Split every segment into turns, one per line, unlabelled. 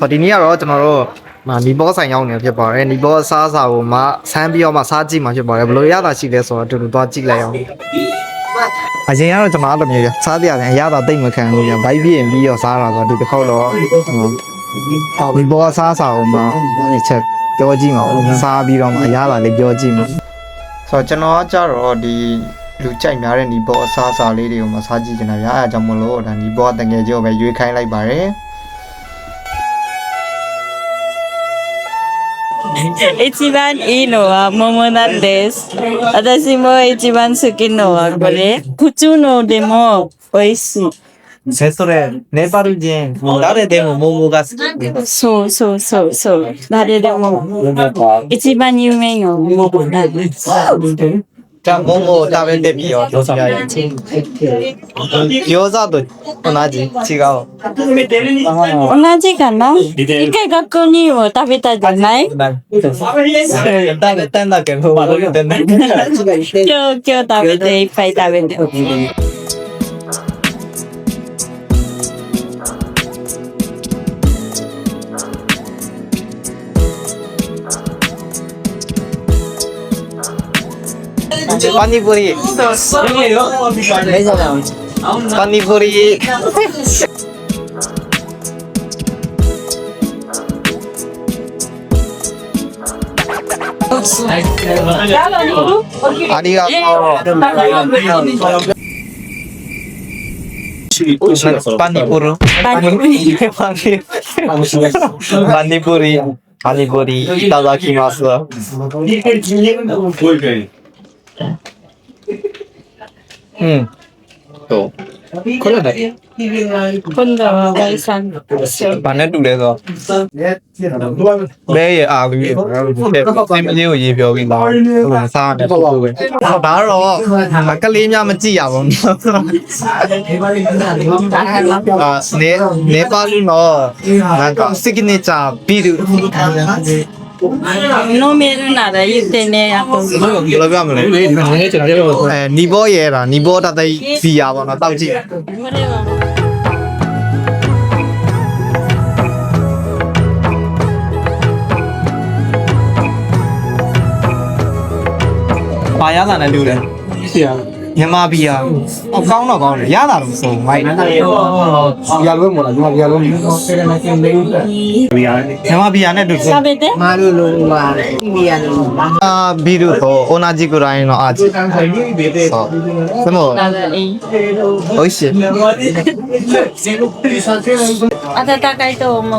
ဆိုတော့ဒီနေ့ကတော့ကျွန်တော်တို့မနီဘောဆိုင်ရောက်နေဖြစ်ပါတယ်နီဘောအစားအစာကိုမှဆမ်းပြီးတော့မှစားကြည့်မှဖြစ်ပါတယ်ဘယ်လိုရတာရှိလဲဆိုတော့အတူတူသွားကြည့်လိုက်အောင်အရင်ကတော့ကျွန်တော်အဲ့လိုမျိုးပြစားပြတယ်အရသာတိတ်မခံဘူးပြန်ဘိုက်ပြင်းပြီးတော့စားတာဆိုတော့ဒီတစ်ခေါက်တော့ဒီဘောအစားအစာကိုမှတစ်ချက်ပြောကြည့်မှာပေါ့စားပြီးတော့မှအရသာလေးပြောကြည့်မှာဆိုတော့ကျွန်တော်ကကြတော့ဒီလူကြိုက်များတဲ့နီဘောအစားအစာလေးတွေကိုမစားကြည့်နေတာဗျာအဲအကြောင်းမလို့ဒါနီဘောကတငယ်ချင်းကိုပဲရွေးခိုင်းလိုက်ပါတယ်
一番いいのは桃なんです。私も一番好きのはこれ。普通のでも美味しい。
セトレ、ネパル人、誰でも桃が好き。
そうそうそうそう。誰でも。一番有名よ、桃なんです。
じゃあ、ももを食べてみよう。餃子と同じ？違う。
同じかな？一回学校にも食べたじゃない？
食べんだけど、
今日、今日食べて、い。っぱい。食べて。
ပါနီပူရီ
လေးစားအောင်
ပါနီပူရီအာဒီကတော့ပါနီပူရီပါနီပူရီပါနီပူရီပါနီပူရီတာဒါကီမတ် Mm. So. Kolla det. Kolla vad det är
sant. Bandet du det då.
ဘဲရဲ့အာလူရဲ့စင်မလေးကိုရေပြောပြီးလာဟိုစားတယ်ပို့ပဲဒါဒါတော့ကလေးများမကြည့်ရဘူးအာနေနေပါလိနော်ငါက signature
ပြီးသူ no me era nada yo tenía con
ဘယ်လိုပြောမလဲလ
ေငါလည်းကျွန်တော်ပြောတော့
အဲနီဘောရဲတာနီဘောတသိစီယာပေါ့နော်တောက်ကြည့် ပါရတာနဲ့တူတယ်ဆရာ မြန်မာပြည်ဟာအကောင်းတော့ကောင်းတယ်ရတာတော့ဆုံးမိုက်
ဒီရလွဲ
မလားဒီ
မှာဒီရလွဲမလား
မြန်မာပြည်ဟာနဲ့တူ
တယ်
Sabete?
မာလို့လို့ပါတယ်။
ဒီရလို့
ပါ 아, 미루도 오나지구라이노
아 지. 어. 그뭐 어이
씨. Atatakai
to mo.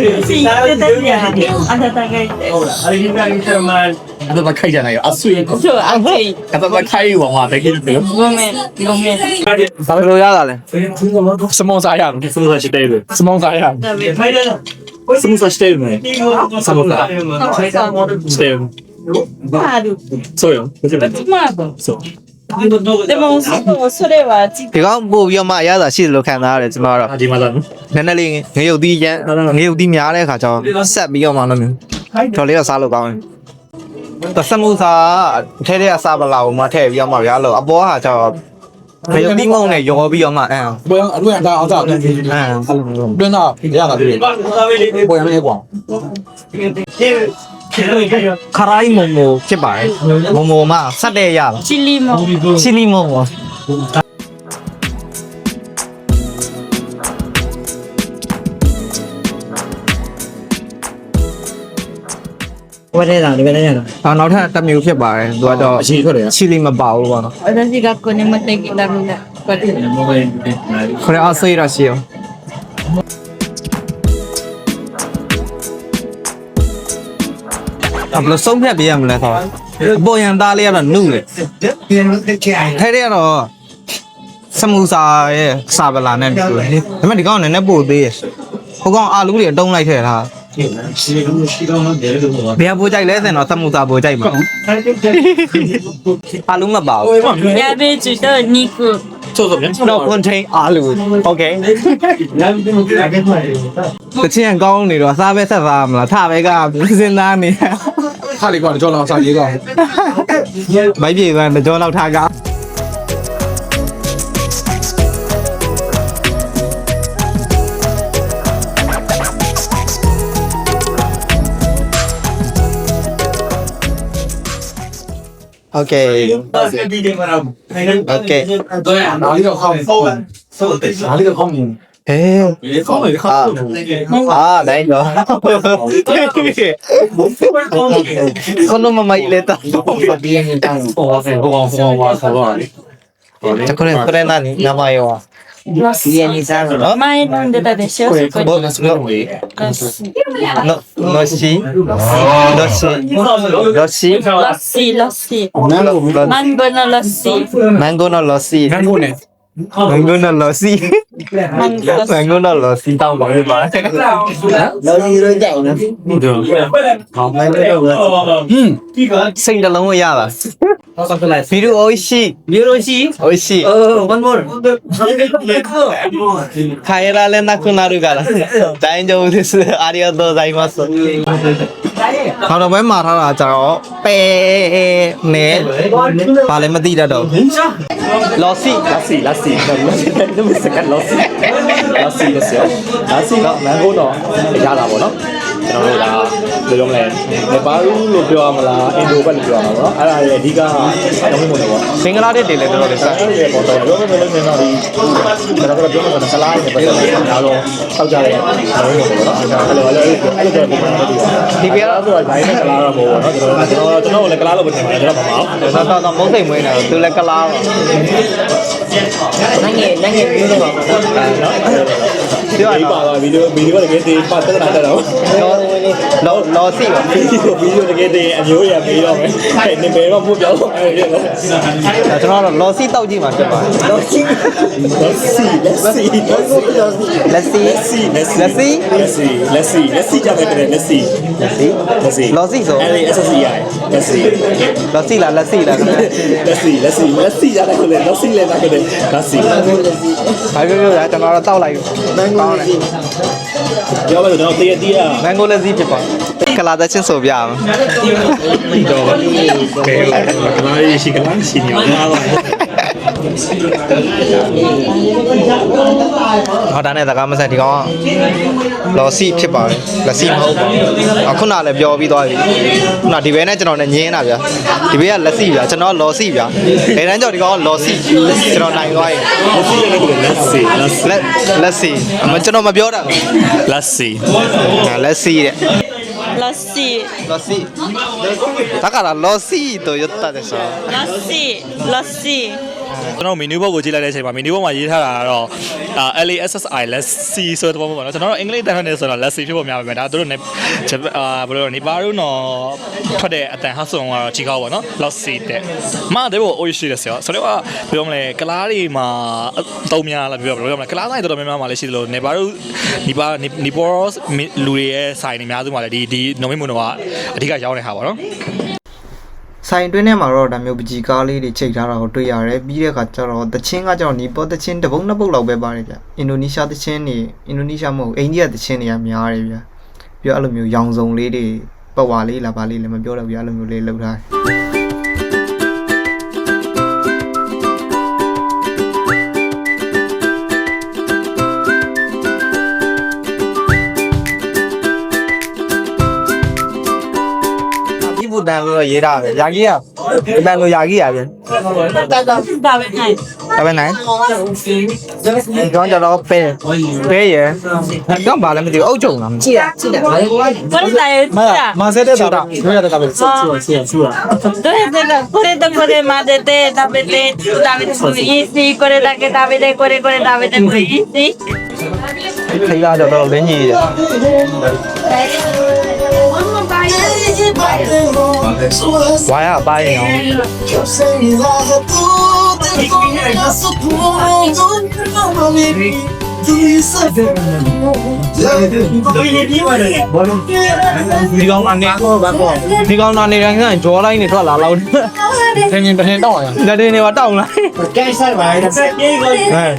いただいて、温かいって。
あれた、暖かいじゃないよ。暑い。
そう、暑い。
暖かいはまあできるけど。
ごめん、ごめん。
食べろやだね。
スモーサーやん。スモーサーしている。スモーサーやん。
だ。
スモーサーしているね。サモサー。してる。そうよ。そう。
ဒီမောင်ဆိုရဲပါကြည့်
ဒီကောင်ပို့ပြီးတော့မှအရသာရှိတယ်လို့ခံစားရတယ်ကျွန်မကတော့
ဒီမှာလား
နည်းနည်းလေးငရုတ်သီးရန်ငရုတ်သီးများတဲ့အခါကျတော့ဆက်ပြီးတော့မှလည်းတော်လေးတော့စားလို့ကောင်းတယ်တဆမှုစာထဲထဲအစာပလာကိုမထည့်ပြီးတော့မှရလို့အပေါ်ဟာကျတော့ငရုတ်သီးငုံနဲ့ရောပြီးတော့မှအမ်
ဘယ်အလူရတာအော
င်စားပြန်ပြီး
အမ်
ဘယ်တော့ရတာပြည်ပေါ်ရမယ်ကွာ
ခရိုင်းမုံမိုဖြစ်ပါတယ်မုံမိုမှာစက်တဲ့ရပါ
ချီလီမော
ချီလီမုံမို
ဝယ်တဲ့တာဒီပဲနဲ့ရတာ
အော်နောက်ထပ်တစ်မျိုးဖြစ်ပါတယ်သူကတော့
အရှိထွက်တယ်
ချီလီမပါဘူးပေါ့နော်
အဲ့ဒါကြီးကကိုနေမတဲ့ကီလာမင်းက
ခရိုင်းအဆေးရရှိရော အဘလဆုံးဖြတ်ပြရမလဲဆိုအပေါ်ရန်သားလေးကတော့နုလေထဲထဲကတော့စမူစာရဲ့စာပလာနဲ့တူတယ်ဒါပေမဲ့ဒီကောင်ကနည်းနည်းပိုသေးရဲ့ဟိုကောင်အာလူတွေအတုံးလိုက်ထည့်ထားဘယ်ဘိုးကြိုက်လဲဆိုတော့သမုစာဘိုးကြိုက်မှာအလုံးမပါဘူး
cabbage と肉
no contain အာလူ okay တချင်ကောင်းနေတော့စားပဲဆက်စားမလားထပဲကစဉ်းစားနေ
ခါလေးကတော့ကျွန်တော်စာရေးကောင်း
မိုက်ပြေကတကြောလောက်ထားက Okay Okay
နားလေးတော့ခေါင်းဟုတ်နားလေးတော့ခေါင်းမြင်
เอ๊ะ
ခေါင်းလေးခေါင်း
อ่าได้เหรอคนนม ええー。そう、ああ、
ないの。そのまま入れた。こ
れ、これ何？名前は？家にさ。前
飲んでたでしょ？これ、
これ、
ロッシー、ロッシー。マンゴーのロッシー。
マンゴーのロッシ
ー。
マンゴーね。Menggunakan losi. Menggunakan losi.
Tahu bang ini bang. Losi
rojak. Hmm. Sing dalam mu ya
lah. Biru oishi.
Biru oishi. Oishi. Oh,
one more.
Kairale naku naru kara. Daijoubu desu. Arigatou gozaimasu. နောက်တော့ပဲမှာထားတာကြတော့ပဲနဲ့ဘာလဲမသိတတ်တော့လော်စီ
Lassi, Lassi. No, no, no, no, no, no, no, no, no, no, no, no, no, no, no, no, no, ကမန်ဂိုတော့ရတာပေါ့နော်ကျွန်တော်တို့ကဘယ်လိုမလဲနေပါဘူးလို့ပြောရမလားအင်ဒိုဘက်လို့ပြောရမှာပေါ့နော်အဲ့ဒါရဲ့အဓိကကတော့မဟုတ်ဘူးပေါ့
မင်္ဂလာတဲ့တွေလည်းတော်တော်လေးစ
အဲ့ဒီပေါ်တော့ပြောမယ်လို့မြင်တော့ဒီကျွန်တော်တို့ပြောမှာကလားနေပတ်သက်တယ်ဒါတော့တောက်ကြတယ်ဘာလို့လဲပေါ့နော်အဲ့လိုအဲ့လိုအဲ့လိုပုံမှန်မသိဘူး
ဒီပြတော့
အဲ့ဒါကဘိုင်းနဲ့ကလားတော့မဟုတ်ဘူးနော်ကျွန်တော်ကျွန်တော်ကျွန်တော်လည်းကလားလို့ပဲထင်ပါတယ်ကျွန်တော်မမအောင်
တော့တော့တော့မုန်းသိမ်မွေးနေတော့သူလည်းကလား
နိုင်ငံနိုင်ငံမျိုးတော့ပါနော် ပြောရပါတော့ဗီဒီယိုဗီဒီယိုတကယ်တည်းပတ်သက်တာတော့
လောလော်စီပါ
ဗီဒီယိုဗီဒီယိုတကယ်တည်းအမျိုးရပြီးတော့မယ်အဲ့နေပေတော့ပို့ပြောတော့အဲ့ဒီတော့
ကျွန်တော်တော့လော်စီတောက်ကြည့်မှာဖြစ်ပါတယ်
လက်စီလက်စီလက်စီလက်စီ
လက်စီ
လက်စီလက်စီလက်စီလက်စီလက်စီကြတယ်တဲ့လက်စီ
လက်စီ
လက်စီ
လော်စီဆို
အဲ့ဒီ SSC ရလက်စီ
လော်စီလားလက်စီလား
လက်စီလက်စီလက်စီရတယ်ကိုလေလက်စီလည်းနားကိုလေလက်စီ
ဘာပြောပြောလဲကျွန်တော်တော့တောက်လိုက်ကောင်းတယ်
ပြောပါတော့ကျွန်တော်တည့်ရတည့်ရ
မန်ဂိုလက်စီဖြစ်ပါကလာတဲ့ချင်းဆိုပြအောင်
တော့ဘယ်ကလာရရှိကလာရှိနေအောင်ပါ
ဟောဒါနဲ့စကားမဆက်ဒီကောင်ကလော်စီဖြစ်ပါတယ်လက်စီမဟုတ်ပါဘူးအခုနလည်းပြောပြီးသွားပြီခုနဒီဘဲနဲ့ကျွန်တော်နဲ့ညင်းတာဗျာဒီဘဲကလက်စီဗျာကျွန်တော်လော်စီဗျာလေတန်းကြော်ဒီကောင်ကလော်စီကျွန်တော်နိုင်သွားရင်
လက်စီလက်
လက်စီအမကျွန်တော်မပြောတာ
လက်စီ
လက်စီတဲ့ Lassi. Lassi.
Da cara Lassi to yotta desu. Lassi. Lassi.
ကျွန်တော် menu board ကိုကြည့်လိုက်တဲ့အချိန်မှာ menu board မှာရေးထားတာကတော့ LASSI Lassi ဆိုတဲ့ပုံပေါ့နော်ကျွန်တော်တို့အင်္ဂလိပ်တန်ထွက်နေဆိုတော့ Lassi ဖြစ်ပုံများပါမယ်ဒါတို့နဲ့အာဘယ်လိုနေပါရုံတော့ထွက်တဲ့အတန်ဟဆုံကတော့ကြီးကောက်ပေါ့နော် Lassi တဲ့မအဲ့ဒါကို oishi တဲ့ဆရာဆိုတော့ဘယ်လိုမလဲကလားတွေမှာတုံးများလားပြောပြောဘယ်လိုမလဲကလားဆိုင်တော်တော်များများမှာလည်းရှိတယ်လို့နေပါရုနေပါနေပေါ်လူတွေရဲ့ဆိုင်တွေအများစုမှာလည်းဒီဒီ nomi mono ကအဓိကရောင်းနေတာပါနော်
ဆိုင်တွင်းထဲမှာတော့ဒါမျိုးပကြီကားလေးတွေချိန်ထားတာကိုတွေ့ရတယ်ပြီးတဲ့အခါကျတော့တချင်းကကျတော့နီပေါ်တချင်းတစ်ပုတ်နှစ်ပုတ်လောက်ပဲပါတယ်ဗျအင်ဒိုနီးရှားတချင်းတွေအင်ဒိုနီးရှားမဟုတ်အိန္ဒိယတချင်းတွေကများတယ်ဗျပြီးတော့အဲ့လိုမျိုးရောင်စုံလေးတွေပတ်ဝါလေးလာပါလေးလည်းမပြောတော့ဗျအဲ့လိုမျိုးလေးလောက်ထားတယ်
đang người gì đó giá kia đang à? người giá kia à, vậy? Tao bên này. Con cho
nó phê. Phê vậy? Con bảo là
mình chịu ấu trùng lắm chị à chị à con này mà mà sẽ
được đọc. bây giờ được đọc chùa chùa chùa tôi sẽ được có thể tôi có thể mà để để ta bên để ta bên xuống easy có thể ta cái ta bên đây có thể có thể ta bên
đây easy. Thấy ra được đâu đến gì vậy? ဝါရအပိုင်းအောင်
ဒီကောင်ကနေဒီကောင်ကနေရန်ကန်ကြောလိုက်နေထွက်လာလောက်တယ်တင်တင်တောင်းရလက်တွေနေပါတောင်းလိုက်ကဲဆိုင်ပါ
အဲ့ဒါပြေးက
ို
ဟဲ့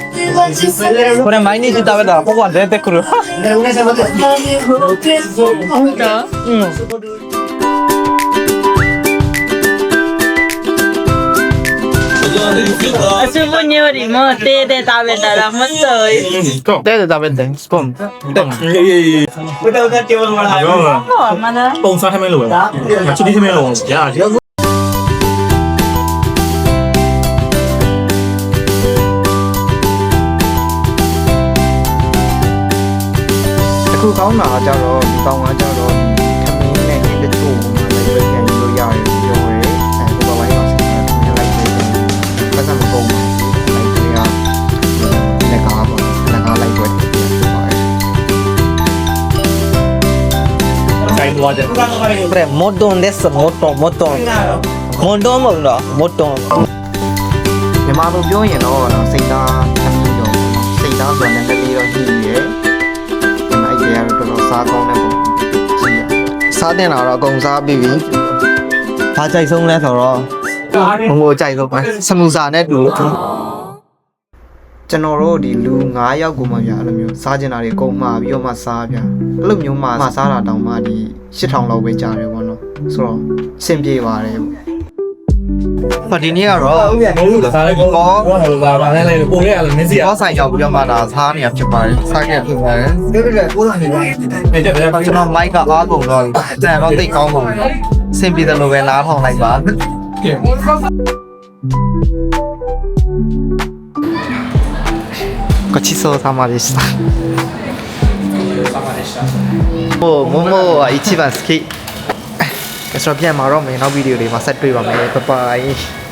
ကိုရမိုင်းနေတာပဲဒါပေါ့ကလက်တက်ခရူ
နေနေစမတ်ဟုတ်တာအင်း တဲ့တာပဲတာမတော်
တဲ့တဲ့တာပဲတဲ့စကွန်တဲ့
ဟောမနာ
ပုံစားထမင်းလို့ပဲချီတီထမင်းလို့ရာဒီ
တခုကောင်းတာကကြတော့ဒီကောင်ကကြတော့ ဆိုင်
သွားတယ်
Pre, modon des, modon, modon. Modon မဟုတ်တော့ modon
မြန်မာလိုပြောရင်တော့စိတ်သားခမင်းတော့စိတ်သားဆိုတဲ့နည်းနည်းလေးတော့ညှိရဲဒီမှာအဲ့ဒီကတော့တော်တော်စားကောင်းတဲ့ပုံကြည့်ရစားတင်တာတော့အကုန်စားပြီးပြီ
ဘာကြိုက်ဆုံးလဲဆိုတော့
ဘုံကိုကြိုက်ဆုံးပဲစမူစာနဲ့တူ ကျွန်တော်တို့ဒီလူ9ယောက်ကိုမှပြအဲ့လိုမျိုးစားကျင်တာတွေကုန်မှာပြီးတော့မှစားပြအဲ့လိုမျိုးမှစားတာတောင်မှဒီ8000လောက်ပဲကြာတယ်ပေါ့နော်ဆိုတော့အဆင်ပြေပါတယ်ပေါ့ဒီနေ့ကတော့
စားလိုက်ကောဘာဘာလဲလဲပို့ရလဲမင်းစီရ
ဘောဆိုင်ရောက်ပြီးတော့မှဒါစားနေရဖြစ်ပါတယ်စားခဲ့ဖြစ်ပါတယ်
နေကြတယ်
ကျွန်တော်မိုက်ကအားကုန်တော့တန်တော့သိကောင်းကုန်တယ်အဆင်ပြေတယ်လို့ပဲနားထောင်လိုက်ပါ ごちそうさまでした。ごまでした。桃は一番好き。私は、ピアマロン、エナビリより、マサトイは、めっちゃ、バイ。